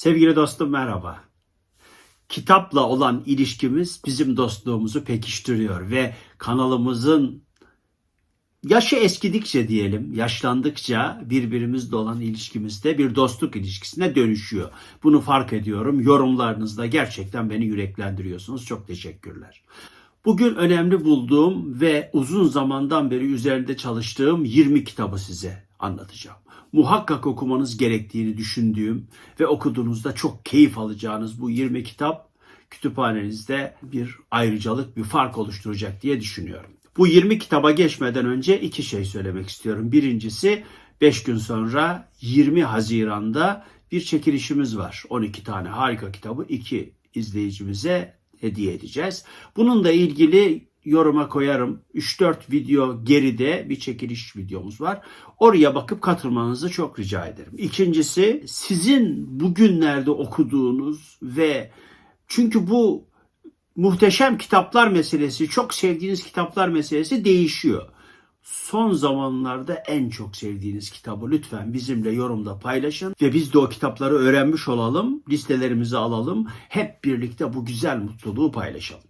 Sevgili dostum merhaba. Kitapla olan ilişkimiz bizim dostluğumuzu pekiştiriyor ve kanalımızın yaşı eskidikçe diyelim, yaşlandıkça birbirimizle olan ilişkimizde bir dostluk ilişkisine dönüşüyor. Bunu fark ediyorum. Yorumlarınızda gerçekten beni yüreklendiriyorsunuz. Çok teşekkürler. Bugün önemli bulduğum ve uzun zamandan beri üzerinde çalıştığım 20 kitabı size anlatacağım. Muhakkak okumanız gerektiğini düşündüğüm ve okuduğunuzda çok keyif alacağınız bu 20 kitap kütüphanenizde bir ayrıcalık, bir fark oluşturacak diye düşünüyorum. Bu 20 kitaba geçmeden önce iki şey söylemek istiyorum. Birincisi 5 gün sonra 20 Haziran'da bir çekilişimiz var. 12 tane harika kitabı iki izleyicimize hediye edeceğiz. Bununla ilgili yoruma koyarım. 3-4 video geride bir çekiliş videomuz var. Oraya bakıp katılmanızı çok rica ederim. İkincisi sizin bugünlerde okuduğunuz ve çünkü bu muhteşem kitaplar meselesi, çok sevdiğiniz kitaplar meselesi değişiyor. Son zamanlarda en çok sevdiğiniz kitabı lütfen bizimle yorumda paylaşın ve biz de o kitapları öğrenmiş olalım, listelerimizi alalım, hep birlikte bu güzel mutluluğu paylaşalım.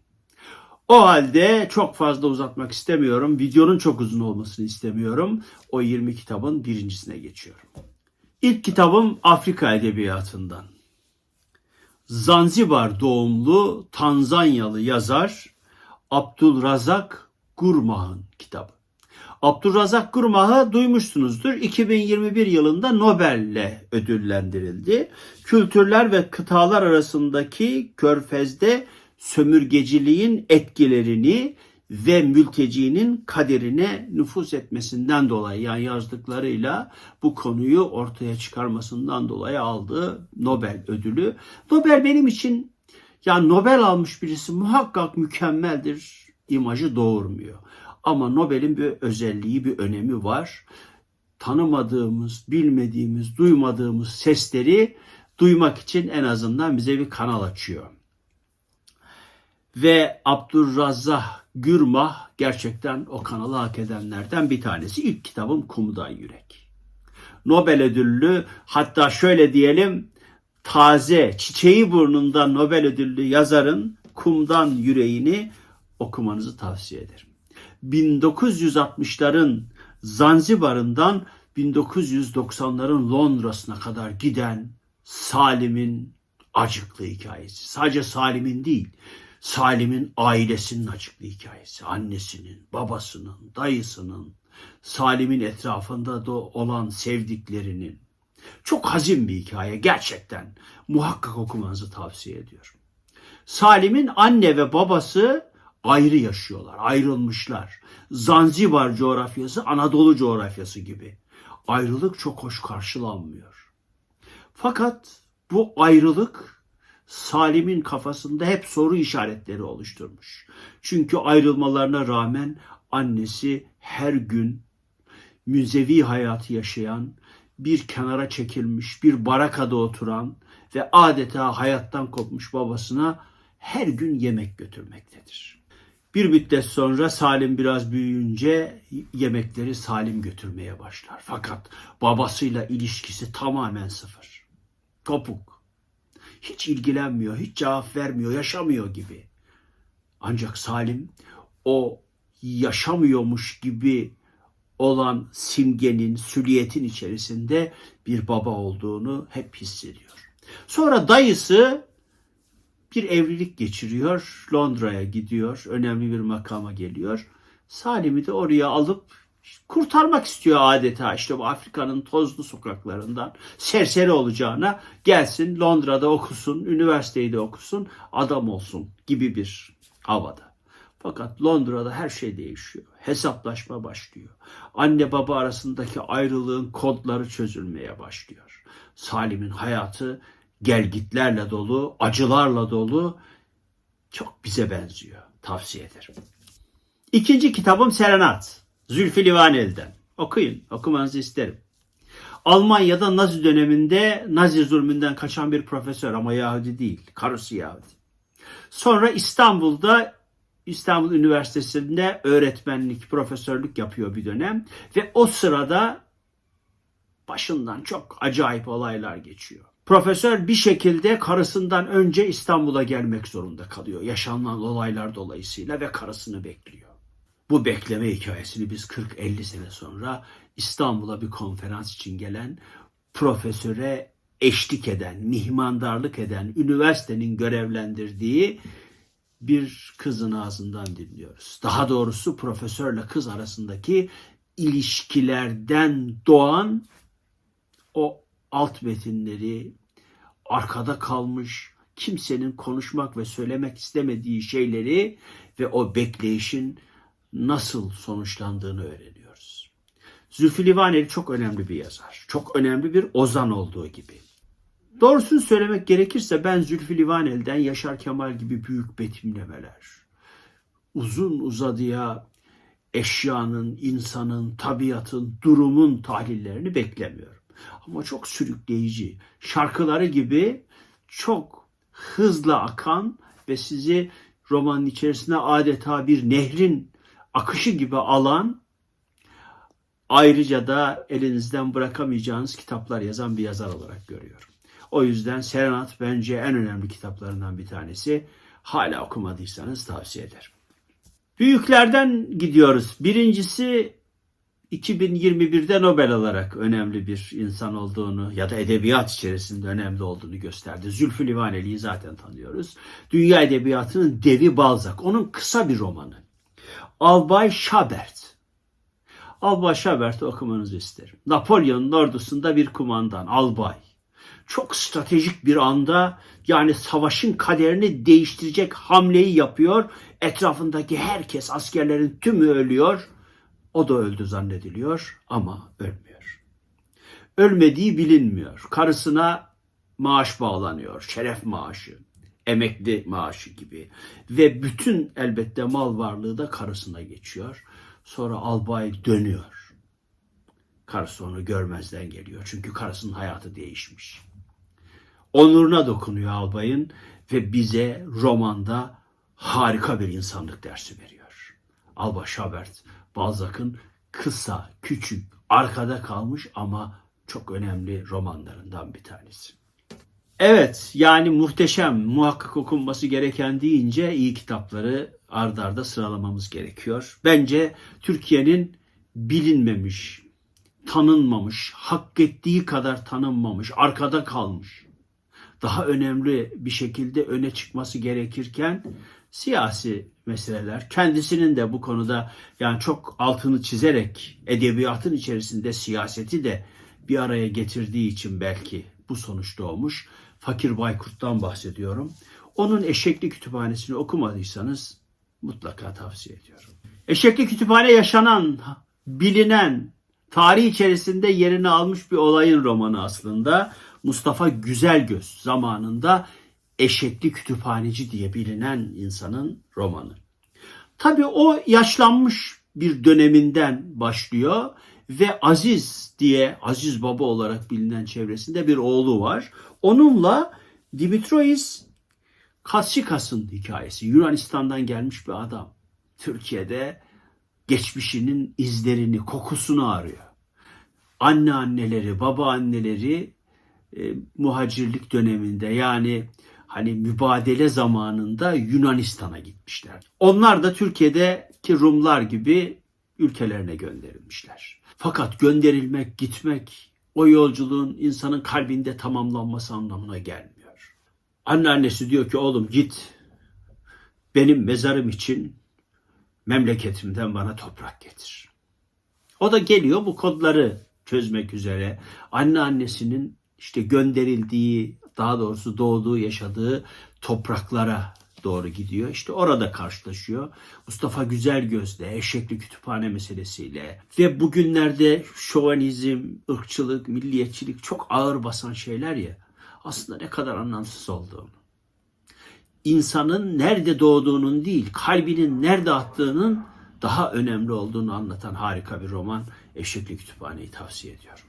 O halde çok fazla uzatmak istemiyorum. Videonun çok uzun olmasını istemiyorum. O 20 kitabın birincisine geçiyorum. İlk kitabım Afrika Edebiyatı'ndan. Zanzibar doğumlu Tanzanyalı yazar Abdülrazak Gurmah'ın kitabı. Abdülrazak Gurmah'ı duymuşsunuzdur. 2021 yılında Nobel'le ödüllendirildi. Kültürler ve kıtalar arasındaki körfezde sömürgeciliğin etkilerini ve mültecinin kaderine nüfus etmesinden dolayı yani yazdıklarıyla bu konuyu ortaya çıkarmasından dolayı aldığı Nobel ödülü. Nobel benim için yani Nobel almış birisi muhakkak mükemmeldir imajı doğurmuyor. Ama Nobel'in bir özelliği, bir önemi var. Tanımadığımız, bilmediğimiz, duymadığımız sesleri duymak için en azından bize bir kanal açıyor. Ve Abdurrazzah Gürmah gerçekten o kanalı hak edenlerden bir tanesi. İlk kitabım Kumdan Yürek. Nobel ödüllü hatta şöyle diyelim taze çiçeği burnunda Nobel ödüllü yazarın Kumdan Yüreğini okumanızı tavsiye ederim. 1960'ların Zanzibar'ından 1990'ların Londra'sına kadar giden Salim'in acıklı hikayesi. Sadece Salim'in değil, Salim'in ailesinin acıklı hikayesi. Annesinin, babasının, dayısının, Salim'in etrafında da olan sevdiklerinin. Çok hazin bir hikaye gerçekten. Muhakkak okumanızı tavsiye ediyorum. Salim'in anne ve babası ayrı yaşıyorlar, ayrılmışlar. Zanzibar coğrafyası Anadolu coğrafyası gibi. Ayrılık çok hoş karşılanmıyor. Fakat bu ayrılık Salim'in kafasında hep soru işaretleri oluşturmuş. Çünkü ayrılmalarına rağmen annesi her gün müzevi hayatı yaşayan, bir kenara çekilmiş, bir barakada oturan ve adeta hayattan kopmuş babasına her gün yemek götürmektedir. Bir müddet sonra Salim biraz büyüyünce yemekleri Salim götürmeye başlar. Fakat babasıyla ilişkisi tamamen sıfır. Kopuk. Hiç ilgilenmiyor, hiç cevap vermiyor, yaşamıyor gibi. Ancak Salim o yaşamıyormuş gibi olan simgenin, sülliyetin içerisinde bir baba olduğunu hep hissediyor. Sonra dayısı bir evlilik geçiriyor, Londra'ya gidiyor, önemli bir makama geliyor. Salim'i de oraya alıp kurtarmak istiyor adeta işte bu Afrika'nın tozlu sokaklarından serseri olacağına gelsin Londra'da okusun, üniversiteyi de okusun, adam olsun gibi bir havada. Fakat Londra'da her şey değişiyor. Hesaplaşma başlıyor. Anne baba arasındaki ayrılığın kodları çözülmeye başlıyor. Salim'in hayatı gelgitlerle dolu, acılarla dolu çok bize benziyor. Tavsiye ederim. İkinci kitabım Serenat. Zülfü Livaneli'den. Okuyun, okumanızı isterim. Almanya'da Nazi döneminde Nazi zulmünden kaçan bir profesör ama Yahudi değil, karısı Yahudi. Sonra İstanbul'da İstanbul Üniversitesi'nde öğretmenlik, profesörlük yapıyor bir dönem ve o sırada Başından çok acayip olaylar geçiyor. Profesör bir şekilde karısından önce İstanbul'a gelmek zorunda kalıyor. Yaşanan olaylar dolayısıyla ve karısını bekliyor. Bu bekleme hikayesini biz 40-50 sene sonra İstanbul'a bir konferans için gelen profesöre eşlik eden, mihmandarlık eden, üniversitenin görevlendirdiği bir kızın ağzından dinliyoruz. Daha doğrusu profesörle kız arasındaki ilişkilerden doğan o alt metinleri arkada kalmış kimsenin konuşmak ve söylemek istemediği şeyleri ve o bekleyişin nasıl sonuçlandığını öğreniyoruz. Zülfü Livaneli çok önemli bir yazar. Çok önemli bir ozan olduğu gibi. Doğrusunu söylemek gerekirse ben Zülfü Livaneli'den Yaşar Kemal gibi büyük betimlemeler, uzun uzadıya eşyanın, insanın, tabiatın, durumun tahlillerini beklemiyorum. Ama çok sürükleyici, şarkıları gibi çok hızla akan ve sizi romanın içerisine adeta bir nehrin akışı gibi alan ayrıca da elinizden bırakamayacağınız kitaplar yazan bir yazar olarak görüyorum. O yüzden Serenat bence en önemli kitaplarından bir tanesi. Hala okumadıysanız tavsiye ederim. Büyüklerden gidiyoruz. Birincisi 2021'de Nobel olarak önemli bir insan olduğunu ya da edebiyat içerisinde önemli olduğunu gösterdi. Zülfü Livaneli'yi zaten tanıyoruz. Dünya edebiyatının devi Balzac. Onun kısa bir romanı. Albay Chabert. Albay Chabert'i okumanızı isterim. Napolyon'un ordusunda bir kumandan, albay. Çok stratejik bir anda yani savaşın kaderini değiştirecek hamleyi yapıyor. Etrafındaki herkes, askerlerin tümü ölüyor. O da öldü zannediliyor ama ölmüyor. Ölmediği bilinmiyor. Karısına maaş bağlanıyor, şeref maaşı, emekli maaşı gibi. Ve bütün elbette mal varlığı da karısına geçiyor. Sonra albay dönüyor. Karısı onu görmezden geliyor. Çünkü karısının hayatı değişmiş. Onuruna dokunuyor albayın ve bize romanda harika bir insanlık dersi veriyor. Alba Şabert, Balzac'ın kısa, küçük, arkada kalmış ama çok önemli romanlarından bir tanesi. Evet, yani muhteşem, muhakkak okunması gereken deyince iyi kitapları ardarda arda sıralamamız gerekiyor. Bence Türkiye'nin bilinmemiş, tanınmamış, hak ettiği kadar tanınmamış, arkada kalmış, daha önemli bir şekilde öne çıkması gerekirken siyasi meseleler kendisinin de bu konuda yani çok altını çizerek edebiyatın içerisinde siyaseti de bir araya getirdiği için belki bu sonuç doğmuş. Fakir Baykurt'tan bahsediyorum. Onun Eşekli Kütüphanesi'ni okumadıysanız mutlaka tavsiye ediyorum. Eşekli Kütüphane yaşanan, bilinen, tarih içerisinde yerini almış bir olayın romanı aslında. Mustafa Güzelgöz zamanında Eşekli Kütüphaneci diye bilinen insanın romanı. Tabii o yaşlanmış bir döneminden başlıyor ve Aziz diye Aziz Baba olarak bilinen çevresinde bir oğlu var. Onunla Dimitrios Katsikas'ın hikayesi. Yunanistan'dan gelmiş bir adam. Türkiye'de geçmişinin izlerini, kokusunu arıyor. Anne anneleri, baba anneleri e, muhacirlik döneminde yani hani mübadele zamanında Yunanistan'a gitmişler. Onlar da Türkiye'deki Rumlar gibi ülkelerine gönderilmişler. Fakat gönderilmek, gitmek o yolculuğun insanın kalbinde tamamlanması anlamına gelmiyor. Anneannesi diyor ki oğlum git benim mezarım için memleketimden bana toprak getir. O da geliyor bu kodları çözmek üzere. Anneannesinin işte gönderildiği, daha doğrusu doğduğu, yaşadığı topraklara doğru gidiyor. İşte orada karşılaşıyor. Mustafa Güzelgöz'le, Eşekli Kütüphane meselesiyle ve bugünlerde şovanizm, ırkçılık, milliyetçilik çok ağır basan şeyler ya. Aslında ne kadar anlamsız olduğunu. İnsanın nerede doğduğunun değil, kalbinin nerede attığının daha önemli olduğunu anlatan harika bir roman Eşekli Kütüphane'yi tavsiye ediyorum.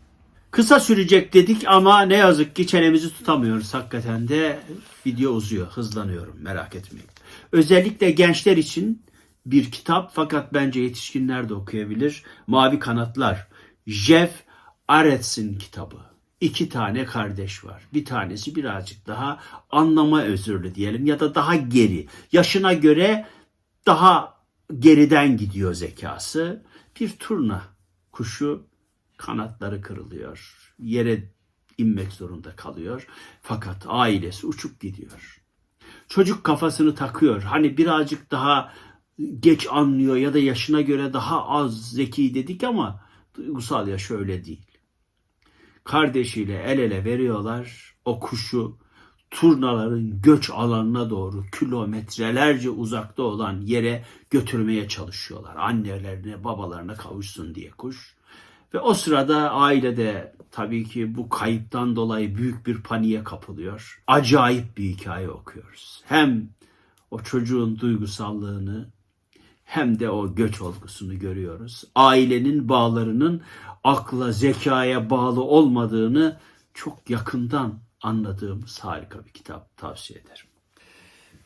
Kısa sürecek dedik ama ne yazık ki çenemizi tutamıyoruz. Hakikaten de video uzuyor. Hızlanıyorum merak etmeyin. Özellikle gençler için bir kitap fakat bence yetişkinler de okuyabilir. Mavi Kanatlar. Jeff Arets'in kitabı. İki tane kardeş var. Bir tanesi birazcık daha anlama özürlü diyelim ya da daha geri. Yaşına göre daha geriden gidiyor zekası. Bir turna kuşu kanatları kırılıyor. Yere inmek zorunda kalıyor. Fakat ailesi uçup gidiyor. Çocuk kafasını takıyor. Hani birazcık daha geç anlıyor ya da yaşına göre daha az zeki dedik ama duygusal yaş öyle değil. Kardeşiyle el ele veriyorlar. O kuşu turnaların göç alanına doğru kilometrelerce uzakta olan yere götürmeye çalışıyorlar. Annelerine, babalarına kavuşsun diye kuş. Ve o sırada ailede tabii ki bu kayıptan dolayı büyük bir paniğe kapılıyor. Acayip bir hikaye okuyoruz. Hem o çocuğun duygusallığını hem de o göç olgusunu görüyoruz. Ailenin bağlarının akla, zekaya bağlı olmadığını çok yakından anladığımız harika bir kitap tavsiye ederim.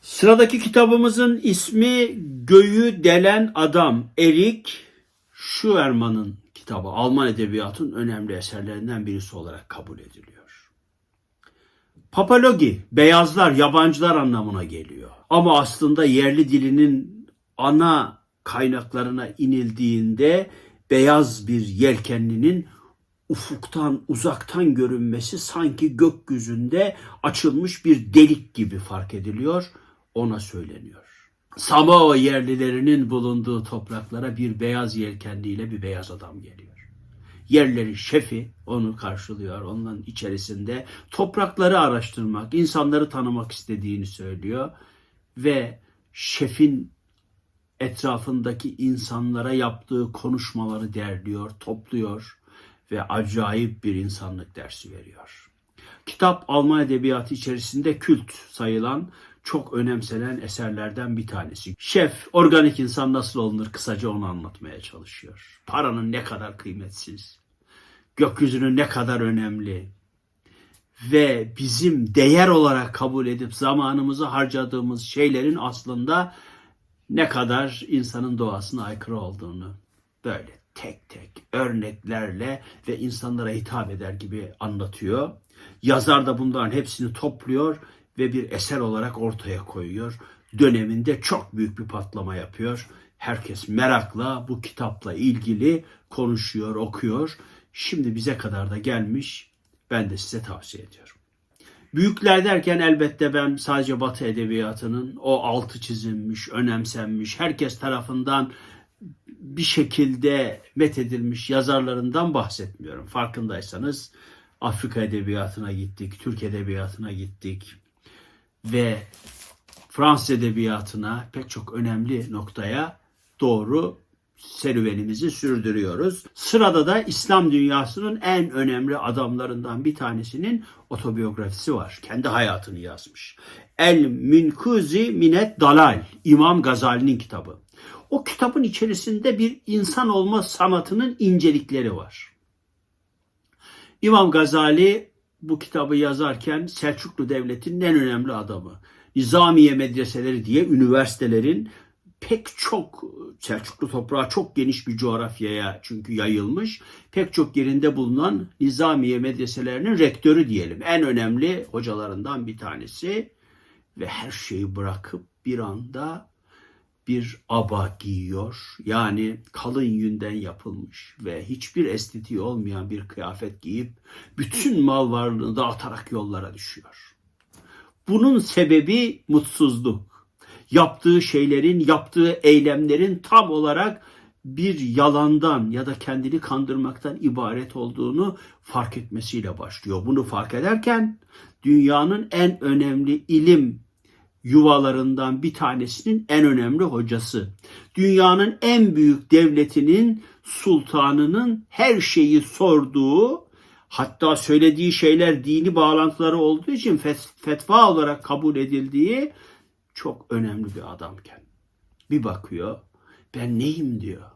Sıradaki kitabımızın ismi Göğü Delen Adam. Erik Schuermann'ın kitabı. Alman edebiyatının önemli eserlerinden birisi olarak kabul ediliyor. Papalogi, beyazlar, yabancılar anlamına geliyor. Ama aslında yerli dilinin ana kaynaklarına inildiğinde beyaz bir yelkenlinin ufuktan uzaktan görünmesi sanki gökyüzünde açılmış bir delik gibi fark ediliyor. Ona söyleniyor. Samoa yerlilerinin bulunduğu topraklara bir beyaz yelkenliyle bir beyaz adam geliyor. Yerlerin şefi onu karşılıyor. Onların içerisinde toprakları araştırmak, insanları tanımak istediğini söylüyor. Ve şefin etrafındaki insanlara yaptığı konuşmaları derliyor, topluyor ve acayip bir insanlık dersi veriyor. Kitap Alman edebiyatı içerisinde kült sayılan çok önemsenen eserlerden bir tanesi. Şef, organik insan nasıl olunur kısaca onu anlatmaya çalışıyor. Paranın ne kadar kıymetsiz, gökyüzünün ne kadar önemli ve bizim değer olarak kabul edip zamanımızı harcadığımız şeylerin aslında ne kadar insanın doğasına aykırı olduğunu böyle tek tek örneklerle ve insanlara hitap eder gibi anlatıyor. Yazar da bunların hepsini topluyor ve bir eser olarak ortaya koyuyor. Döneminde çok büyük bir patlama yapıyor. Herkes merakla bu kitapla ilgili konuşuyor, okuyor. Şimdi bize kadar da gelmiş. Ben de size tavsiye ediyorum. Büyükler derken elbette ben sadece Batı edebiyatının o altı çizilmiş, önemsenmiş, herkes tarafından bir şekilde methedilmiş yazarlarından bahsetmiyorum. Farkındaysanız Afrika edebiyatına gittik, Türk edebiyatına gittik ve Fransız edebiyatına pek çok önemli noktaya doğru serüvenimizi sürdürüyoruz. Sırada da İslam dünyasının en önemli adamlarından bir tanesinin otobiyografisi var. Kendi hayatını yazmış. El Minkuzi Minet Dalal, İmam Gazali'nin kitabı. O kitabın içerisinde bir insan olma sanatının incelikleri var. İmam Gazali bu kitabı yazarken Selçuklu Devleti'nin en önemli adamı. Nizamiye medreseleri diye üniversitelerin pek çok Selçuklu toprağı çok geniş bir coğrafyaya çünkü yayılmış. Pek çok yerinde bulunan Nizamiye medreselerinin rektörü diyelim. En önemli hocalarından bir tanesi ve her şeyi bırakıp bir anda bir aba giyiyor. Yani kalın yünden yapılmış ve hiçbir estetiği olmayan bir kıyafet giyip bütün mal varlığını dağıtarak yollara düşüyor. Bunun sebebi mutsuzluk yaptığı şeylerin, yaptığı eylemlerin tam olarak bir yalandan ya da kendini kandırmaktan ibaret olduğunu fark etmesiyle başlıyor. Bunu fark ederken dünyanın en önemli ilim yuvalarından bir tanesinin en önemli hocası. Dünyanın en büyük devletinin sultanının her şeyi sorduğu hatta söylediği şeyler dini bağlantıları olduğu için fetva olarak kabul edildiği çok önemli bir adamken bir bakıyor ben neyim diyor.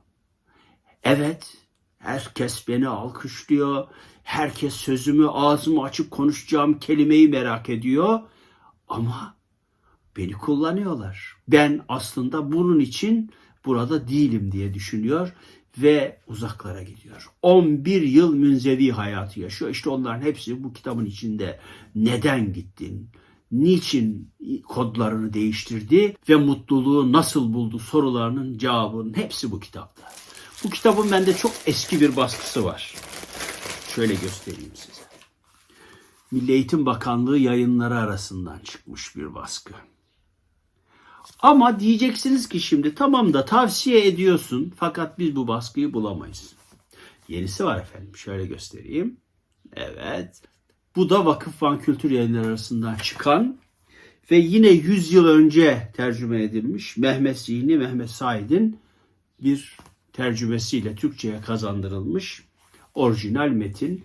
Evet herkes beni alkışlıyor. Herkes sözümü ağzımı açıp konuşacağım kelimeyi merak ediyor. Ama beni kullanıyorlar. Ben aslında bunun için burada değilim diye düşünüyor ve uzaklara gidiyor. 11 yıl münzevi hayatı yaşıyor. İşte onların hepsi bu kitabın içinde neden gittin, niçin kodlarını değiştirdi ve mutluluğu nasıl buldu sorularının cevabının hepsi bu kitapta. Bu kitabın bende çok eski bir baskısı var. Şöyle göstereyim size. Milli Eğitim Bakanlığı yayınları arasından çıkmış bir baskı. Ama diyeceksiniz ki şimdi tamam da tavsiye ediyorsun fakat biz bu baskıyı bulamayız. Yenisi var efendim. Şöyle göstereyim. Evet. Bu da Vakıfban Kültür Yayınları arasından çıkan ve yine 100 yıl önce tercüme edilmiş Mehmet Zihni, Mehmet Said'in bir tercümesiyle Türkçe'ye kazandırılmış orijinal metin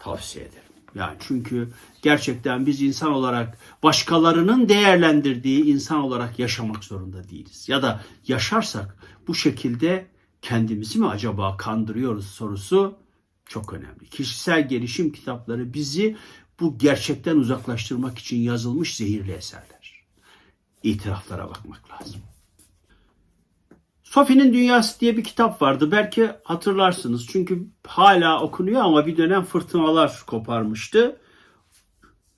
tavsiye ederim. Yani çünkü gerçekten biz insan olarak başkalarının değerlendirdiği insan olarak yaşamak zorunda değiliz. Ya da yaşarsak bu şekilde kendimizi mi acaba kandırıyoruz sorusu çok önemli. Kişisel gelişim kitapları bizi bu gerçekten uzaklaştırmak için yazılmış zehirli eserler. İtiraflara bakmak lazım. Sophie'nin Dünyası diye bir kitap vardı. Belki hatırlarsınız. Çünkü hala okunuyor ama bir dönem fırtınalar koparmıştı.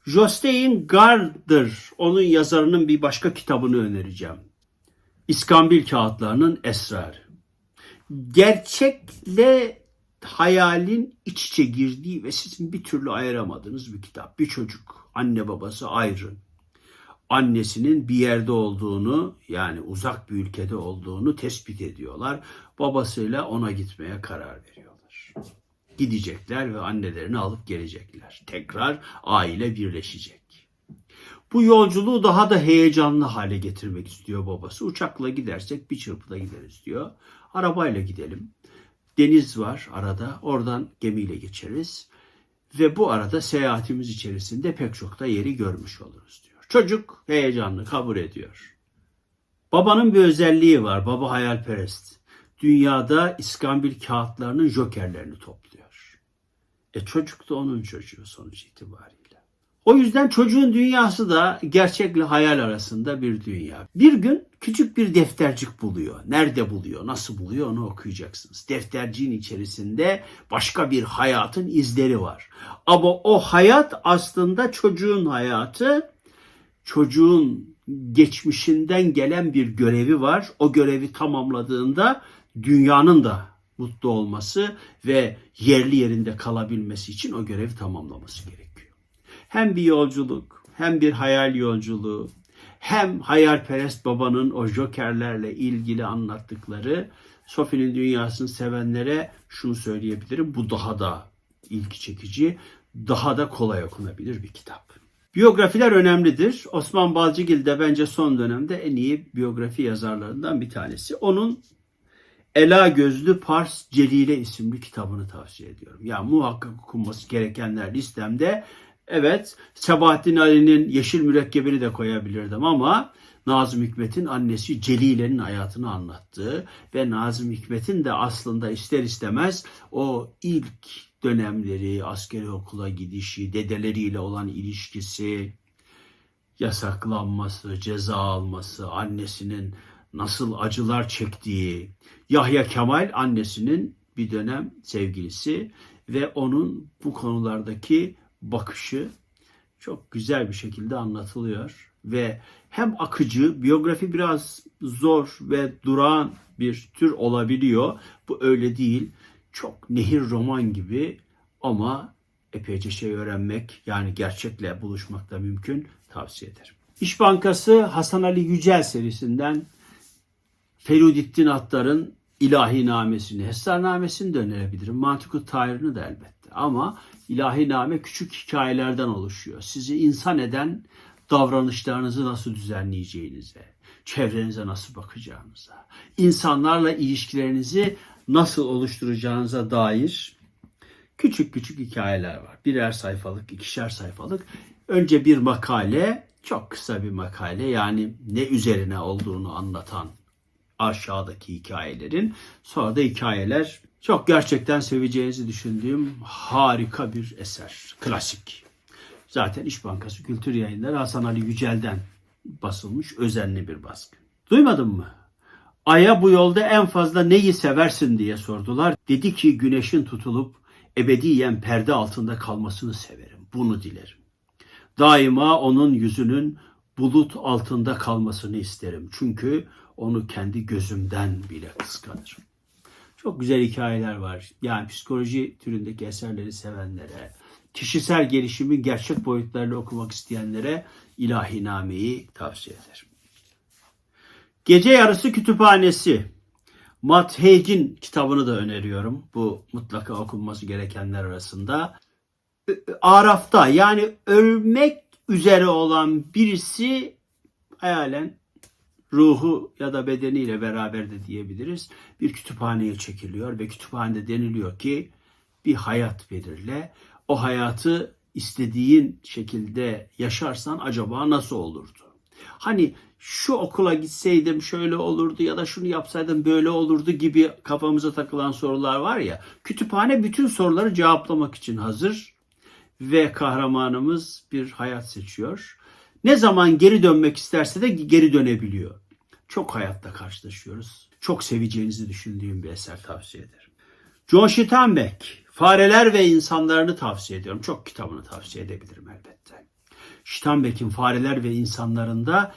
Jostein Garder, onun yazarının bir başka kitabını önereceğim. İskambil Kağıtlarının Esrarı. Gerçekle hayalin iç içe girdiği ve sizin bir türlü ayıramadığınız bir kitap. Bir çocuk, anne babası ayrı annesinin bir yerde olduğunu yani uzak bir ülkede olduğunu tespit ediyorlar. Babasıyla ona gitmeye karar veriyorlar. Gidecekler ve annelerini alıp gelecekler. Tekrar aile birleşecek. Bu yolculuğu daha da heyecanlı hale getirmek istiyor babası. Uçakla gidersek bir çırpıda gideriz diyor. Arabayla gidelim. Deniz var arada. Oradan gemiyle geçeriz. Ve bu arada seyahatimiz içerisinde pek çok da yeri görmüş oluruz diyor. Çocuk heyecanlı kabul ediyor. Babanın bir özelliği var. Baba hayalperest. Dünyada iskambil kağıtlarının jokerlerini topluyor. E çocuk da onun çocuğu sonuç itibariyle. O yüzden çocuğun dünyası da gerçekle hayal arasında bir dünya. Bir gün küçük bir deftercik buluyor. Nerede buluyor, nasıl buluyor onu okuyacaksınız. Defterciğin içerisinde başka bir hayatın izleri var. Ama o hayat aslında çocuğun hayatı çocuğun geçmişinden gelen bir görevi var. O görevi tamamladığında dünyanın da mutlu olması ve yerli yerinde kalabilmesi için o görevi tamamlaması gerekiyor. Hem bir yolculuk, hem bir hayal yolculuğu, hem hayalperest babanın o jokerlerle ilgili anlattıkları Sophie'nin dünyasını sevenlere şunu söyleyebilirim. Bu daha da ilgi çekici, daha da kolay okunabilir bir kitap. Biyografiler önemlidir. Osman Balcıgil de bence son dönemde en iyi biyografi yazarlarından bir tanesi. Onun Ela Gözlü Pars Celile isimli kitabını tavsiye ediyorum. Ya muhakkak okunması gerekenler listemde. Evet, Sabahattin Ali'nin Yeşil Mürekkebini de koyabilirdim ama Nazım Hikmet'in annesi Celile'nin hayatını anlattığı ve Nazım Hikmet'in de aslında ister istemez o ilk dönemleri, askeri okula gidişi, dedeleriyle olan ilişkisi, yasaklanması, ceza alması, annesinin nasıl acılar çektiği, Yahya Kemal annesinin bir dönem sevgilisi ve onun bu konulardaki bakışı çok güzel bir şekilde anlatılıyor ve hem akıcı, biyografi biraz zor ve durağan bir tür olabiliyor. Bu öyle değil. Çok nehir roman gibi ama epeyce şey öğrenmek yani gerçekle buluşmak da mümkün tavsiye ederim. İş Bankası Hasan Ali Yücel serisinden Ferudettin Attar'ın İlahi Namesini, Hesarnamesini de önerebilirim. Mantıklı Tahir'ini de elbette. Ama İlahi Name küçük hikayelerden oluşuyor. Sizi insan eden davranışlarınızı nasıl düzenleyeceğinize, çevrenize nasıl bakacağınıza, insanlarla ilişkilerinizi nasıl oluşturacağınıza dair küçük küçük hikayeler var. Birer sayfalık, ikişer sayfalık. Önce bir makale, çok kısa bir makale yani ne üzerine olduğunu anlatan aşağıdaki hikayelerin. Sonra da hikayeler çok gerçekten seveceğinizi düşündüğüm harika bir eser. Klasik. Zaten İş Bankası Kültür Yayınları Hasan Ali Yücel'den basılmış özenli bir baskı. Duymadın mı? Ay'a bu yolda en fazla neyi seversin diye sordular. Dedi ki güneşin tutulup ebediyen perde altında kalmasını severim. Bunu dilerim. Daima onun yüzünün bulut altında kalmasını isterim. Çünkü onu kendi gözümden bile kıskanırım. Çok güzel hikayeler var. Yani psikoloji türündeki eserleri sevenlere, kişisel gelişimin gerçek boyutlarını okumak isteyenlere ilahinameyi tavsiye ederim. Gece Yarısı Kütüphanesi. Matt Haig'in kitabını da öneriyorum. Bu mutlaka okunması gerekenler arasında. Araf'ta yani ölmek üzere olan birisi hayalen ruhu ya da bedeniyle beraber de diyebiliriz. Bir kütüphaneye çekiliyor ve kütüphanede deniliyor ki bir hayat belirle. O hayatı istediğin şekilde yaşarsan acaba nasıl olurdu? Hani şu okula gitseydim şöyle olurdu ya da şunu yapsaydım böyle olurdu gibi kafamıza takılan sorular var ya. Kütüphane bütün soruları cevaplamak için hazır ve kahramanımız bir hayat seçiyor. Ne zaman geri dönmek isterse de geri dönebiliyor. Çok hayatta karşılaşıyoruz. Çok seveceğinizi düşündüğüm bir eser tavsiye ederim. John Steinbeck, Fareler ve İnsanlarını tavsiye ediyorum. Çok kitabını tavsiye edebilirim elbette. Steinbeck'in Fareler ve İnsanlarında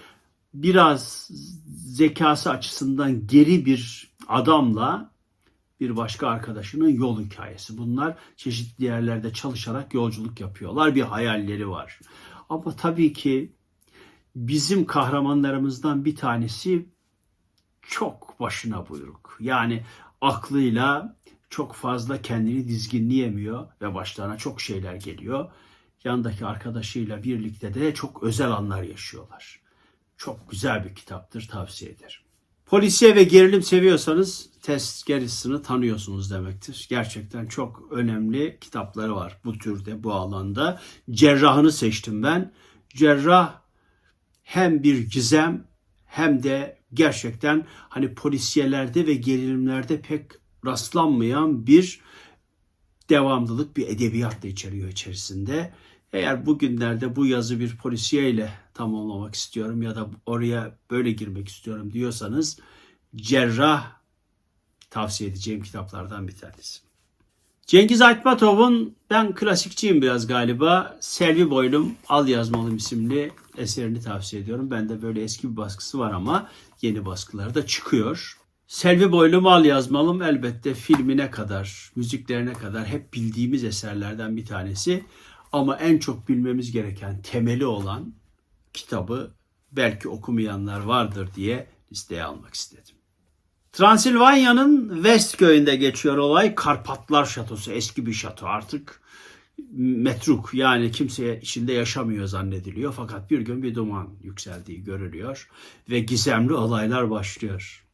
biraz zekası açısından geri bir adamla bir başka arkadaşının yol hikayesi. Bunlar çeşitli yerlerde çalışarak yolculuk yapıyorlar. Bir hayalleri var. Ama tabii ki bizim kahramanlarımızdan bir tanesi çok başına buyruk. Yani aklıyla çok fazla kendini dizginleyemiyor ve başlarına çok şeyler geliyor. Yandaki arkadaşıyla birlikte de çok özel anlar yaşıyorlar. Çok güzel bir kitaptır tavsiye ederim. Polisiye ve gerilim seviyorsanız Tess Garrison'ı tanıyorsunuz demektir. Gerçekten çok önemli kitapları var bu türde, bu alanda. Cerrahını seçtim ben. Cerrah hem bir gizem hem de gerçekten hani polisiyelerde ve gerilimlerde pek rastlanmayan bir devamlılık, bir edebiyat da içeriyor içerisinde. Eğer bugünlerde bu yazı bir polisiyeyle tamamlamak istiyorum ya da oraya böyle girmek istiyorum diyorsanız Cerrah tavsiye edeceğim kitaplardan bir tanesi. Cengiz Aytmatov'un ben klasikçiyim biraz galiba. Selvi Boylum Al Yazmalım isimli eserini tavsiye ediyorum. Bende böyle eski bir baskısı var ama yeni baskıları da çıkıyor. Selvi Boylum Al Yazmalım elbette filmine kadar, müziklerine kadar hep bildiğimiz eserlerden bir tanesi. Ama en çok bilmemiz gereken temeli olan kitabı belki okumayanlar vardır diye listeye almak istedim. Transilvanya'nın West köyünde geçiyor olay. Karpatlar Şatosu eski bir şato artık metruk yani kimse içinde yaşamıyor zannediliyor. Fakat bir gün bir duman yükseldiği görülüyor ve gizemli olaylar başlıyor.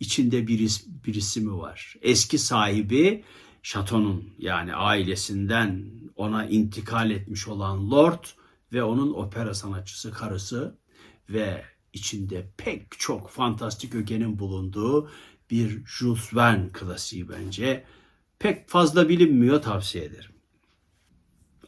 İçinde birisi, birisi mi var? Eski sahibi şatonun yani ailesinden ona intikal etmiş olan Lord ve onun opera sanatçısı karısı ve içinde pek çok fantastik ögenin bulunduğu bir Jules Verne klasiği bence. Pek fazla bilinmiyor tavsiye ederim.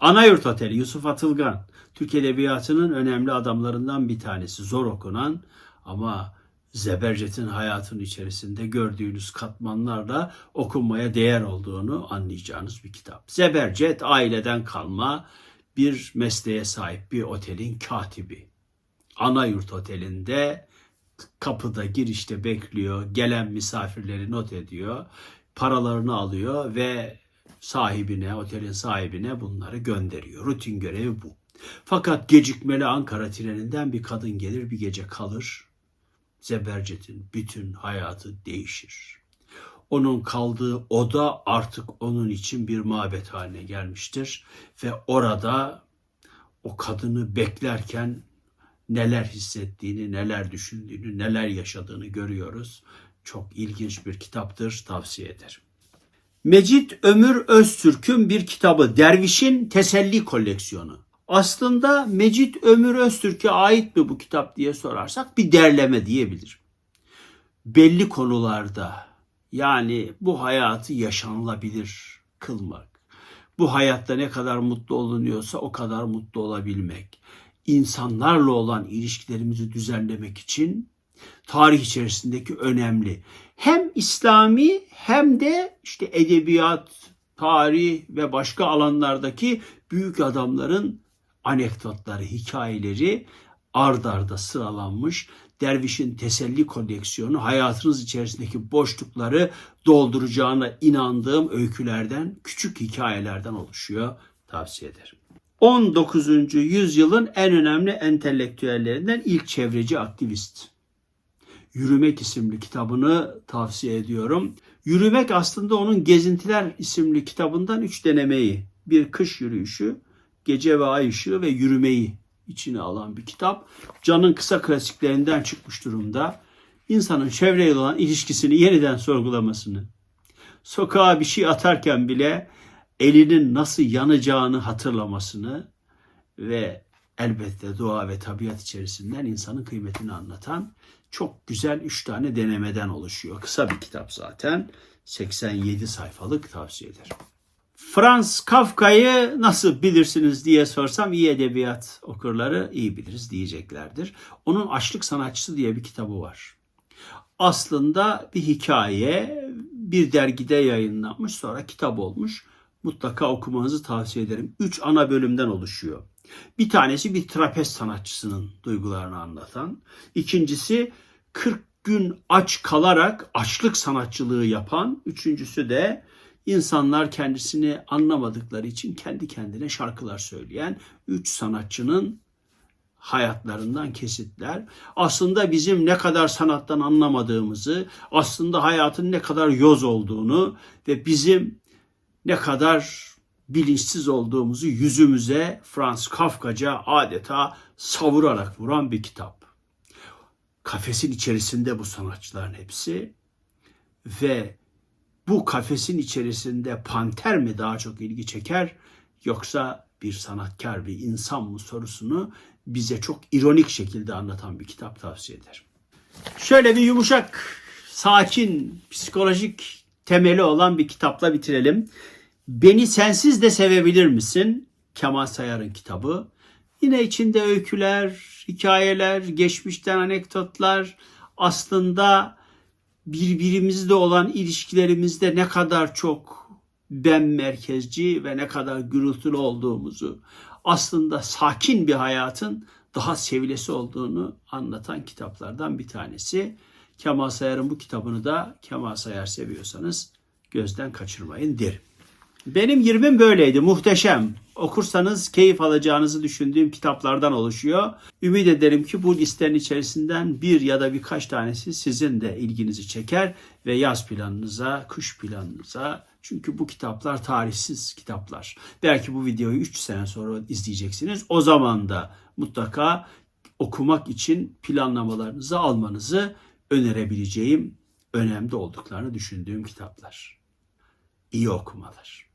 Anayurt Oteli Yusuf Atılgan. Türk Edebiyatı'nın önemli adamlarından bir tanesi. Zor okunan ama Zebercet'in hayatının içerisinde gördüğünüz katmanlarla okunmaya değer olduğunu anlayacağınız bir kitap. Zebercet aileden kalma bir mesleğe sahip bir otelin katibi. Anayurt Oteli'nde kapıda girişte bekliyor, gelen misafirleri not ediyor, paralarını alıyor ve sahibine, otelin sahibine bunları gönderiyor. Rutin görevi bu. Fakat gecikmeli Ankara treninden bir kadın gelir bir gece kalır. Zebercet'in bütün hayatı değişir. Onun kaldığı oda artık onun için bir mabet haline gelmiştir ve orada o kadını beklerken neler hissettiğini, neler düşündüğünü, neler yaşadığını görüyoruz. Çok ilginç bir kitaptır, tavsiye ederim. Mecit Ömür Öztürk'ün bir kitabı Derviş'in Teselli Koleksiyonu. Aslında Mecit Ömür Öztürk'e ait mi bu kitap diye sorarsak bir derleme diyebilirim. Belli konularda yani bu hayatı yaşanılabilir kılmak, bu hayatta ne kadar mutlu olunuyorsa o kadar mutlu olabilmek, insanlarla olan ilişkilerimizi düzenlemek için tarih içerisindeki önemli. Hem İslami hem de işte edebiyat, tarih ve başka alanlardaki büyük adamların anekdotları, hikayeleri ard arda sıralanmış. Dervişin teselli koleksiyonu hayatınız içerisindeki boşlukları dolduracağına inandığım öykülerden, küçük hikayelerden oluşuyor. Tavsiye ederim. 19. yüzyılın en önemli entelektüellerinden ilk çevreci aktivist. Yürümek isimli kitabını tavsiye ediyorum. Yürümek aslında onun Gezintiler isimli kitabından üç denemeyi. Bir kış yürüyüşü, gece ve ay ışığı ve yürümeyi içine alan bir kitap. Can'ın kısa klasiklerinden çıkmış durumda. İnsanın çevreyle olan ilişkisini yeniden sorgulamasını, sokağa bir şey atarken bile elinin nasıl yanacağını hatırlamasını ve elbette doğa ve tabiat içerisinden insanın kıymetini anlatan çok güzel üç tane denemeden oluşuyor. Kısa bir kitap zaten. 87 sayfalık tavsiye ederim. Franz Kafka'yı nasıl bilirsiniz diye sorsam iyi edebiyat okurları iyi biliriz diyeceklerdir. Onun Açlık Sanatçısı diye bir kitabı var. Aslında bir hikaye bir dergide yayınlanmış sonra kitap olmuş. Mutlaka okumanızı tavsiye ederim. Üç ana bölümden oluşuyor. Bir tanesi bir trapez sanatçısının duygularını anlatan. İkincisi 40 gün aç kalarak açlık sanatçılığı yapan. Üçüncüsü de insanlar kendisini anlamadıkları için kendi kendine şarkılar söyleyen üç sanatçının hayatlarından kesitler. Aslında bizim ne kadar sanattan anlamadığımızı, aslında hayatın ne kadar yoz olduğunu ve bizim ne kadar bilinçsiz olduğumuzu yüzümüze Franz Kafkaca adeta savurarak vuran bir kitap. Kafesin içerisinde bu sanatçıların hepsi ve bu kafesin içerisinde panter mi daha çok ilgi çeker yoksa bir sanatkar bir insan mı sorusunu bize çok ironik şekilde anlatan bir kitap tavsiye ederim. Şöyle bir yumuşak, sakin, psikolojik temeli olan bir kitapla bitirelim. Beni sensiz de sevebilir misin? Kemal Sayar'ın kitabı. Yine içinde öyküler, hikayeler, geçmişten anekdotlar, aslında birbirimizle olan ilişkilerimizde ne kadar çok ben merkezci ve ne kadar gürültülü olduğumuzu, aslında sakin bir hayatın daha sevilesi olduğunu anlatan kitaplardan bir tanesi. Kemal Sayar'ın bu kitabını da Kemal Sayar seviyorsanız gözden kaçırmayın derim. Benim 20'm böyleydi. Muhteşem. Okursanız keyif alacağınızı düşündüğüm kitaplardan oluşuyor. Ümit ederim ki bu listenin içerisinden bir ya da birkaç tanesi sizin de ilginizi çeker ve yaz planınıza, kış planınıza çünkü bu kitaplar tarihsiz kitaplar. Belki bu videoyu 3 sene sonra izleyeceksiniz. O zaman da mutlaka okumak için planlamalarınızı almanızı önerebileceğim önemli olduklarını düşündüğüm kitaplar. İyi okumalar.